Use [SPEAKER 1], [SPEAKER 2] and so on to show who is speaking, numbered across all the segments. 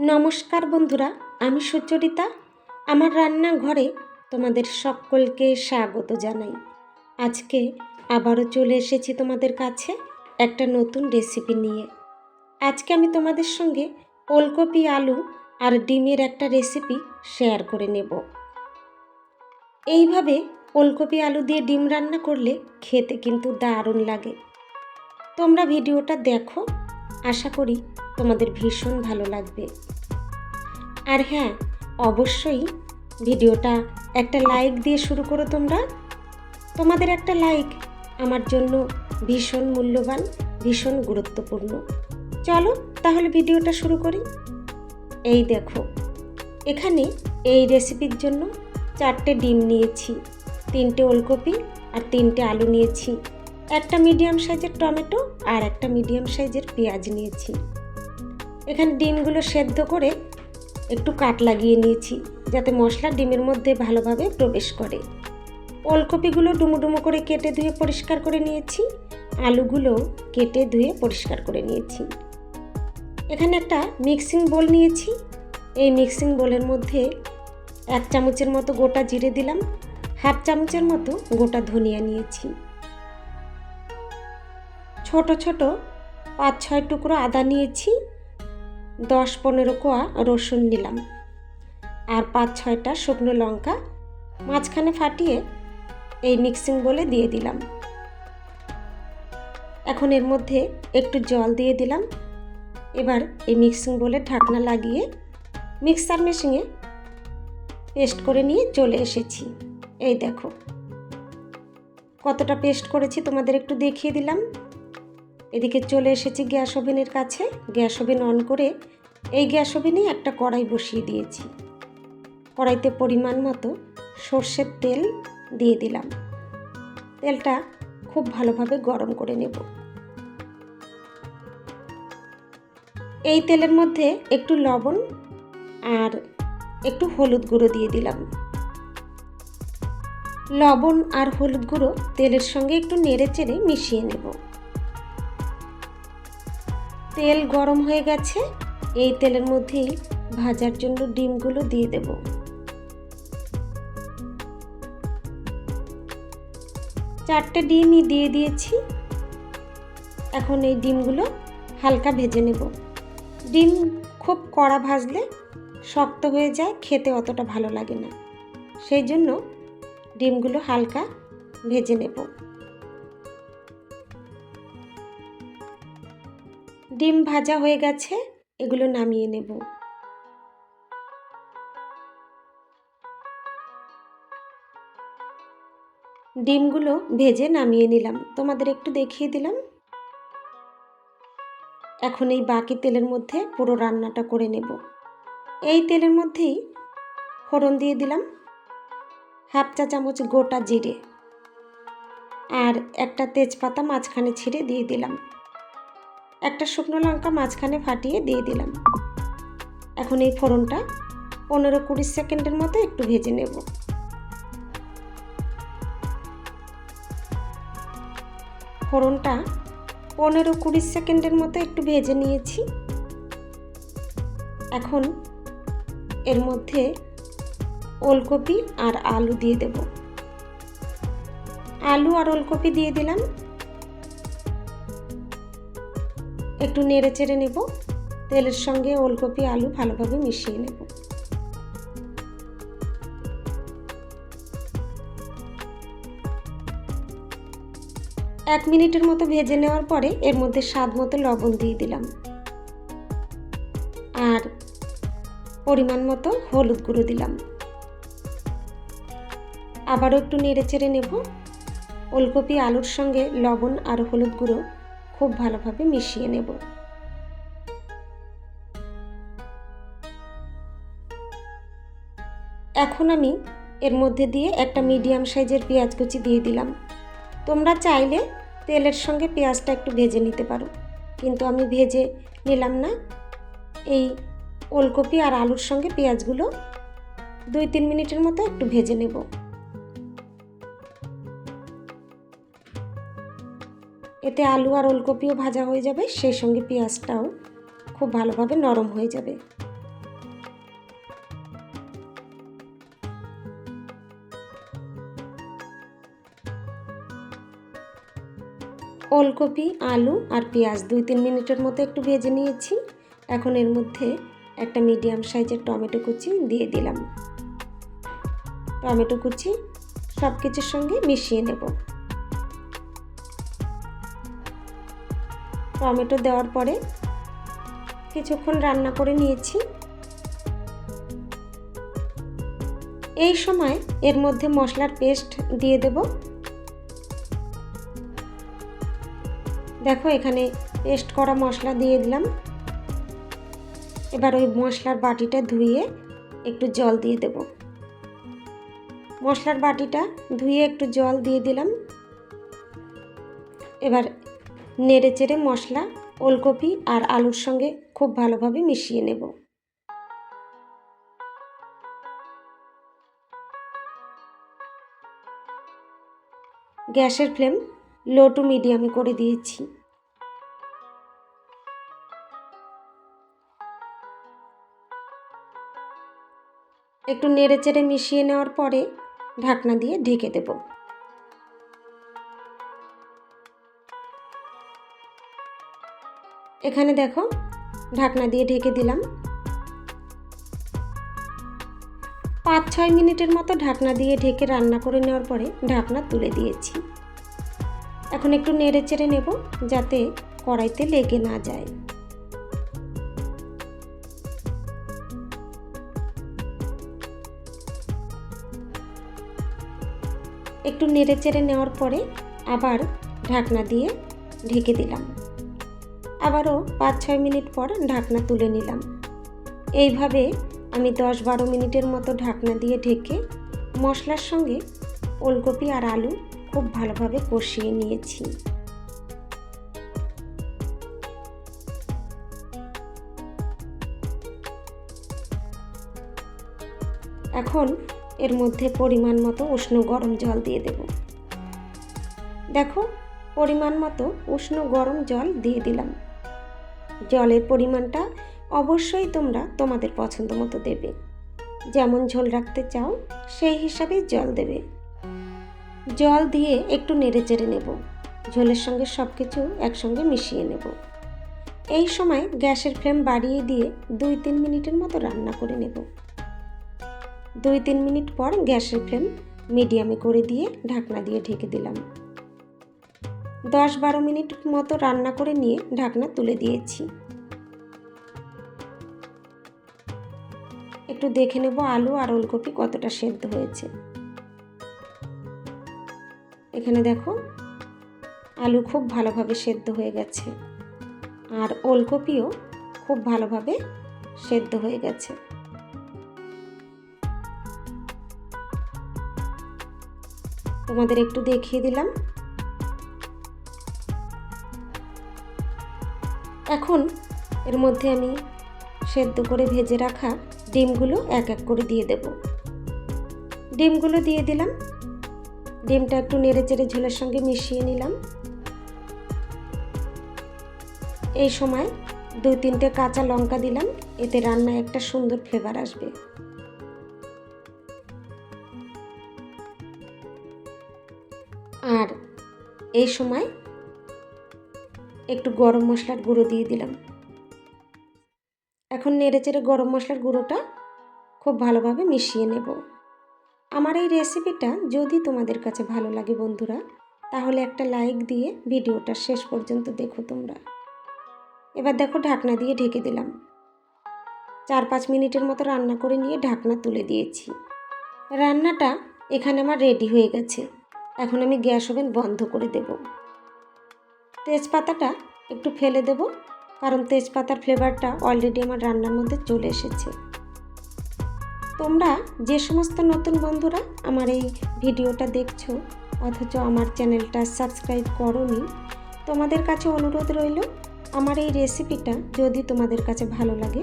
[SPEAKER 1] নমস্কার বন্ধুরা, আমি সুচরিতা। আমার রান্নাঘরে তোমাদের সকলকে স্বাগত জানাই। আজকে আবারও চলে এসেছি তোমাদের কাছে একটা নতুন রেসিপি নিয়ে। আজকে আমি তোমাদের সঙ্গে ওলকপি, আলু আর ডিমের একটা রেসিপি শেয়ার করে নেব। এইভাবে ওলকপি, আলু দিয়ে ডিম রান্না করলে খেতে কিন্তু দারুণ লাগে। তোমরা ভিডিওটা দেখো। আশা করি তোমাদের ভীষণ ভালো লাগবে। আর হ্যাঁ অবশ্যই ভিডিওটা একটা লাইক দিয়ে শুরু করো তোমরা। তোমাদের একটা লাইক আমার জন্য ভীষণ মূল্যবান, ভীষণ গুরুত্বপূর্ণ। চলো তাহলে ভিডিওটা শুরু করি। এই দেখো, এখানে এই রেসিপির জন্য চারটে ডিম নিয়েছি, তিনটে ওলকপি আর তিনটে আলু নিয়েছি। একটা মিডিয়াম সাইজের টমেটো আর একটা মিডিয়াম সাইজের পেঁয়াজ নিয়েছি। এখানে ডিমগুলো সেদ্ধ করে একটু কাট লাগিয়ে নিয়েছি, যাতে মশলা ডিমের মধ্যে ভালোভাবে প্রবেশ করে। ওলকপিগুলো ডুমো ডুমো করে কেটে ধুয়ে পরিষ্কার করে নিয়েছি, আলুগুলো কেটে ধুয়ে পরিষ্কার করে নিয়েছি। এখানে একটা মিক্সিং বোল নিয়েছি, এই মিক্সিং বোলের মধ্যে এক চামচের মতো গোটা জিরে দিলাম, হাফ চামচের মতো গোটা ধনিয়া নিয়েছি। ছোট ছোট পাঁচ ছয় টুকরো আদা নিয়েছি দশ পনেরো কোয়া রসুন নিলাম। আর পাঁচ ছয়টা শুকনো লঙ্কা মাঝখানে ফাটিয়ে এই মিক্সিং বলে দিয়ে দিলাম। এখন এর মধ্যে একটু জল দিয়ে দিলাম। এবার এই মিক্সিং বলে ঢাকনা লাগিয়ে মিক্সার মেশিনে পেস্ট করে নিয়ে চলে এসেছি। এই দেখো, কতটা পেস্ট করেছি তোমাদের একটু দেখিয়ে দিলাম। এদিকে চলে এসেছি গ্যাস ওভেনের কাছে। গ্যাস ওভেন অন করে এই গ্যাস ওভেনেই একটা কড়াই বসিয়ে দিয়েছি। কড়াইতে পরিমাণ মতো সর্ষের তেল দিয়ে দিলাম। তেলটা খুব ভালোভাবে গরম করে নেব। এই তেলের মধ্যে একটু লবণ আর একটু হলুদ গুঁড়ো দিয়ে দিলাম। লবণ আর হলুদ গুঁড়ো তেলের সঙ্গে একটু নেড়ে চেড়ে মিশিয়ে নেব। তেল গরম হয়ে গেছে। এই তেলের মধ্যেই ভাজার জন্য ডিমগুলো দিয়ে দেব। চারটে ডিমই দিয়ে দিয়েছি। এখন এই ডিমগুলো হালকা ভেজে নেব। ডিম খুব কড়া ভাজলে শক্ত হয়ে যায়, খেতে অতটা ভালো লাগে না। সেই জন্য ডিমগুলো হালকা ভেজে নেব। ডিম ভাজা হয়ে গেছে, এগুলো নামিয়ে নেব। ডিমগুলো ভেজে নামিয়ে নিলাম। তোমাদের একটু দেখিয়ে দিলাম। এখন এই বাকি তেলের মধ্যে পুরো রান্নাটা করে নেব। এই তেলের মধ্যেই ফোড়ন দিয়ে দিলাম হাফ চা চামচ গোটা জিরে। আর একটা তেজপাতা মাঝখানে ছিঁড়ে দিয়ে দিলাম। একটা শুকনো লঙ্কা মাঝখানে ফাটিয়ে দিয়ে দিলাম। এখন এই ফোড়নটা পনেরো কুড়ি সেকেন্ডের মতো একটু ভেজে নেব। ফোড়নটা পনেরো কুড়ি সেকেন্ডের মতো একটু ভেজে নিয়েছি। এখন এর মধ্যে ওলকপি আর আলু দিয়ে দেব। আলু আর ওলকপি দিয়ে দিলাম। একটু নেড়ে চেড়ে নেব। তেলের সঙ্গে ওলকপি, আলু ভালোভাবে মিশিয়ে নেব। এক মিনিটের মতো ভেজে নেওয়ার পরে এর মধ্যে স্বাদ মতো লবণ দিয়ে দিলাম। আর পরিমাণ মতো হলুদ গুঁড়ো দিলাম। আবারও একটু নেড়ে চেড়ে নেব। ওলকপি, আলুর সঙ্গে লবণ আর হলুদ গুঁড়ো খুব ভালোভাবে মিশিয়ে নেব। এখন আমি এর মধ্যে দিয়ে একটা মিডিয়াম সাইজের পেঁয়াজ কুচি দিয়ে দিলাম। তোমরা চাইলে তেলের সঙ্গে পেঁয়াজটা একটু ভেজে নিতে পারো। কিন্তু আমি ভেজে নিলাম না। এই ওলকপি আর আলুর সঙ্গে পেঁয়াজগুলো দুই তিন মিনিটের মতো একটু ভেজে নেব। এতে আলু আর ওলকপিও ভাজা হয়ে যাবে, সেই সঙ্গে পেঁয়াজটাও খুব ভালোভাবে নরম হয়ে যাবে। ওলকপি, আলু আর পেঁয়াজ দুই তিন মিনিটের মতো একটু ভেজে নিয়েছি। এখন এর মধ্যে একটা মিডিয়াম সাইজের টমেটো কুচি দিয়ে দিলাম। টমেটো কুচি সব কিছুর সঙ্গে মিশিয়ে নেব। টমেটো দেওয়ার পরে কিছুক্ষণ রান্না করে নিয়েছি। এই সময় এর মধ্যে মশলার পেস্ট দিয়ে দেব। দেখো এখানে পেস্ট করা মশলা দিয়ে দিলাম। এবার ওই মশলার বাটিটা ধুয়ে একটু জল দিয়ে দেব। মশলার বাটিটা ধুয়ে একটু জল দিয়ে দিলাম। এবার নেড়ে চেড়ে মশলা, ওলকপি আর আলুর সঙ্গে খুব ভালোভাবে মিশিয়ে নেব। গ্যাসের ফ্লেম লো টু মিডিয়ামে করে দিয়েছি। একটু নেড়ে চেড়ে মিশিয়ে নেওয়ার পরে ঢাকনা দিয়ে ঢেকে দেব। এখানে দেখো, ঢাকনা দিয়ে ঢেকে দিলাম। পাঁচ ছয় মিনিটের মতো ঢাকনা দিয়ে ঢেকে রান্না করে নেওয়ার পরে ঢাকনা তুলে দিয়েছি। এখন একটু নেড়ে চেড়ে নেব যাতে কড়াইতে লেগে না যায়। একটু নেড়ে চেড়ে নেওয়ার পরে আবার ঢাকনা দিয়ে ঢেকে দিলাম। আবারও পাঁচ ছয় মিনিট পর ঢাকনা তুলে নিলাম। এইভাবে আমি দশ বারো মিনিটের মতো ঢাকনা দিয়ে ঢেকে মশলার সঙ্গে ওলকপি আর আলু খুব ভালোভাবে কষিয়ে নিয়েছি। এখন এর মধ্যে পরিমাণ মতো উষ্ণ গরম জল দিয়ে দেব। দেখো, পরিমাণ মতো উষ্ণ গরম জল দিয়ে দিলাম। জলের পরিমাণটা অবশ্যই তোমরা তোমাদের পছন্দ মতো দেবে। যেমন ঝোল রাখতে চাও, সেই হিসাবে জল দেবে। জল দিয়ে একটু নেড়ে চেড়ে নেব। ঝোলের সঙ্গে সব কিছু একসঙ্গে মিশিয়ে নেব। এই সময় গ্যাসের ফ্লেম বাড়িয়ে দিয়ে দুই তিন মিনিটের মতো রান্না করে নেব। দুই তিন মিনিট পর গ্যাসের ফ্লেম মিডিয়ামে করে দিয়ে ঢাকনা দিয়ে ঢেকে দিলাম। দশ বারো মিনিট মতো রান্না করে নিয়ে ঢাকনা তুলে দিয়েছি। একটু দেখে নেব আলু আর ওলকপি কতটা সেদ্ধ হয়েছে। এখানে দেখো, আলু খুব ভালোভাবে সেদ্ধ হয়ে গেছে আর ওলকপিও খুব ভালোভাবে সেদ্ধ হয়ে গেছে। তোমাদের একটু দেখিয়ে দিলাম এখন এর মধ্যে আমি সেদ্ধ করে ভেজে রাখা ডিমগুলো এক এক করে দিয়ে দেব। ডিমগুলো দিয়ে দিলাম। ডিমটা একটু নেড়ে চেড়ে ঝোলের সঙ্গে মিশিয়ে নিলাম। এই সময় দুই তিনটে কাঁচা লঙ্কা দিলাম। এতে রান্নায় একটা সুন্দর ফ্লেভার আসবে। আর এই সময় একটু গরম মশলার গুঁড়ো দিয়ে দিলাম। এখন নেড়ে চেড়ে গরম মশলার গুঁড়োটা খুব ভালোভাবে মিশিয়ে নেব। আমার এই রেসিপিটা যদি তোমাদের কাছে ভালো লাগে বন্ধুরা, তাহলে একটা লাইক দিয়ে ভিডিওটা শেষ পর্যন্ত দেখো তোমরা। এবার দেখো ঢাকনা দিয়ে ঢেকে দিলাম। চার পাঁচ মিনিটের মতো রান্না করে নিয়ে ঢাকনা তুলে দিয়েছি। রান্নাটা এখানে আমার রেডি হয়ে গেছে। এখন আমি গ্যাস ওভেন বন্ধ করে দেব। তেজপাতাটা একটু ফেলে দেব, কারণ তেজপাতার ফ্লেভারটা অলরেডি আমার রান্নার মধ্যে চলে এসেছে। তোমরা যে সমস্ত নতুন বন্ধুরা আমার এই ভিডিওটা দেখছ, অথচ আমার চ্যানেলটা সাবস্ক্রাইব করনি, তোমাদের কাছে অনুরোধ রইল, আমার এই রেসিপিটা যদি তোমাদের কাছে ভালো লাগে,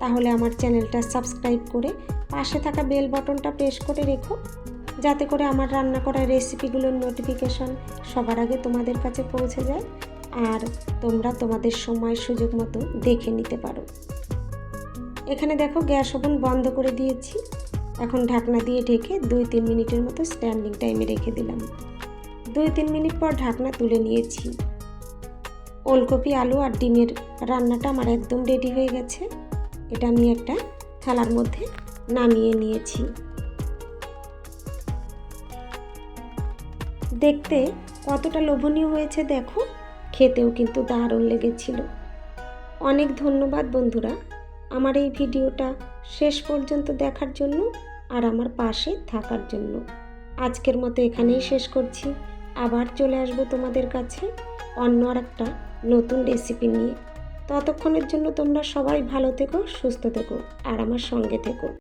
[SPEAKER 1] তাহলে আমার চ্যানেলটা সাবস্ক্রাইব করে পাশে থাকা বেল বাটনটা প্রেস করে রেখো। যাতে করে আমার রান্না করা রেসিপিগুলোর নোটিফিকেশন সবার আগে তোমাদের কাছে পৌঁছে যায় আর তোমরা তোমাদের সময় সুযোগ মতো দেখে নিতে পারো। এখানে দেখো গ্যাস ওভেন বন্ধ করে দিয়েছি। এখন ঢাকনা দিয়ে ঢেকে দুই তিন মিনিটের মতো স্ট্যান্ডিং টাইমে রেখে দিলাম। দুই তিন মিনিট পর ঢাকনা তুলে নিয়েছি। ওলকপি, আলু আর ডিমের রান্নাটা আমার একদম রেডি হয়ে গেছে। এটা আমি একটা থালার মধ্যে নামিয়ে নিয়েছি। দেখতে কতটা লোভনীয় হয়েছে দেখো, খেতেও কিন্তু দারুণ লেগেছিল। অনেক ধন্যবাদ বন্ধুরা, আমার এই ভিডিওটা শেষ পর্যন্ত দেখার জন্য আর আমার পাশে থাকার জন্য। আজকের মতো এখানেই শেষ করছি, আবার চলে আসব তোমাদের কাছে অন্য আর একটা নতুন রেসিপি নিয়ে। ততক্ষণের জন্য তোমরা সবাই ভালো থেকো, সুস্থ থেকো আর আমার সঙ্গে থেকো।